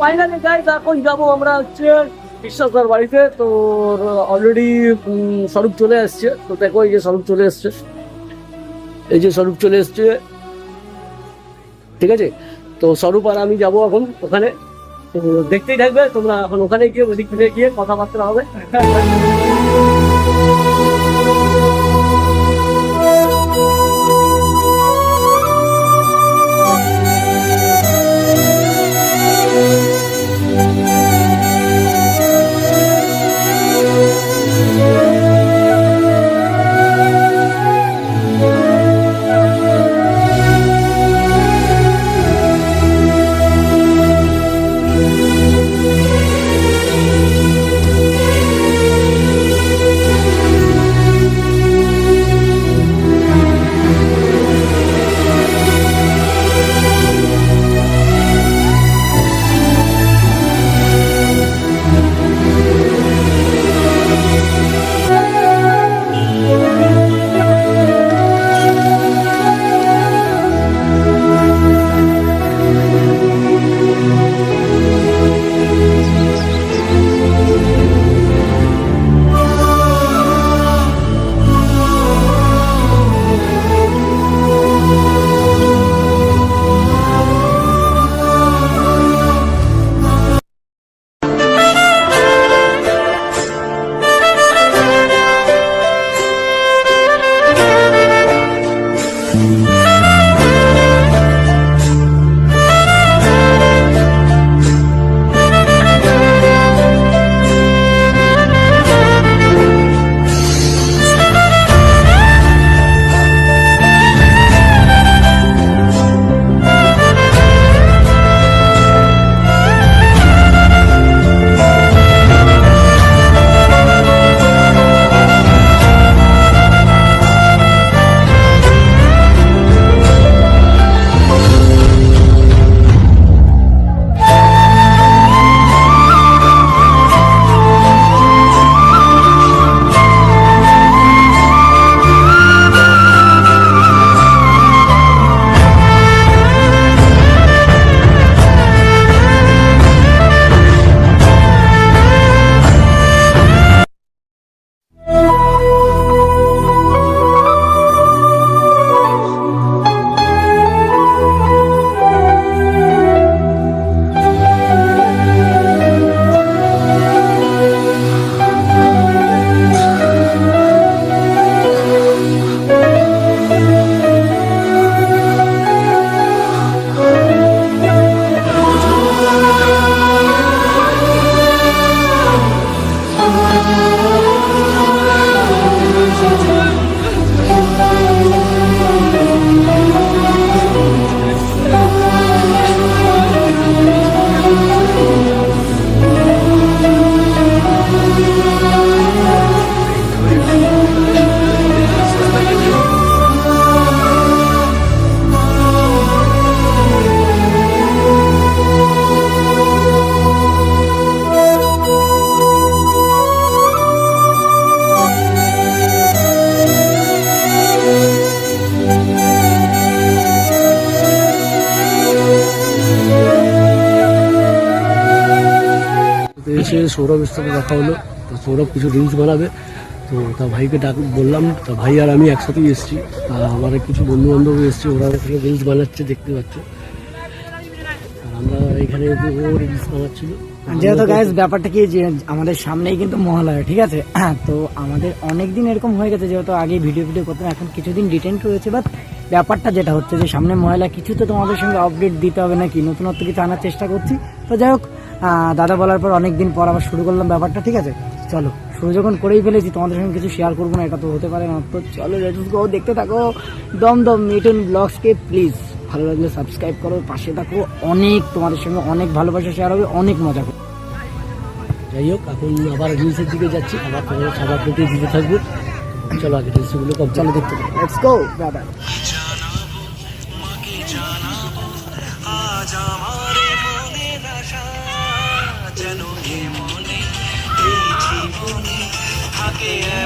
Finally guys এখন যাব আমরা হচ্ছে বিশ্বাসদার বাড়িতে। তোর অলরেডি স্বরূপ চলে আসছে। তো দেখো, এই যে স্বরূপ চলে এসছে এই যে স্বরূপ চলে এসছে ঠিক আছে? তো স্বরূপ আর আমি যাব এখন ওখানে। তো দেখতেই থাকবে, তোমরা এখন ওখানে গিয়ে ওদিক থেকে গিয়ে কথাবার্তা হবে। এসে সৌরভের সাথে দেখা হলো। তো সৌরভ কিছু রিলস বানাবে। তো তা ভাইকে ডাক, বললাম, তা ভাই আর আমি একসাথেই এসেছি। আর আমার কিছু বন্ধু বান্ধব এসছে, ওরা এখানে রিলস বানাচ্ছে, দেখতে পাচ্ছ। আমরা এখানে রিলস বানাচ্ছিল। যেহেতু গাইজ ব্যাপারটা কি যে আমাদের সামনেই কিন্তু মহালয়া, ঠিক আছে? তো আমাদের অনেক দিন এরকম হয়ে গেছে, যেহেতু আগে ভিডিও ভিডিও করতাম, এখন কিছুদিন ডিটেন্ট রয়েছে বাট ব্যাপারটা যেটা হচ্ছে যে সামনে মহিলা কিছু তো তোমাদের সঙ্গে আপডেট দিতে হবে নাকি? নতুনত্ব কিছু আনার চেষ্টা করছি? তো যাই হোক দাদা বলার পর অনেক দিন পর আবার শুরু করলাম ব্যাপারটা ঠিক আছে? চলো শুরু যখন করেই ফেলেছি তোমাদের সঙ্গে কিছু শেয়ার করব না এটা তো হতে পারে না। তো চলো লেটস গো দেখতে থাকো। দম দম মিটন ব্লগসকে প্লিজ ভালো লাগলে সাবস্ক্রাইব করো পাশে থাকো। অনেক তোমাদের সঙ্গে অনেক ভালোবাসা শেয়ার হবে অনেক মজা করো যাই হোক এখন আবার রিলসের দিকে যাচ্ছি আবার তোমাদের খাবার দিতে থাকব। চলো আগে রিলসগুলো কম চলো দেখতে লেটস গো বাই এই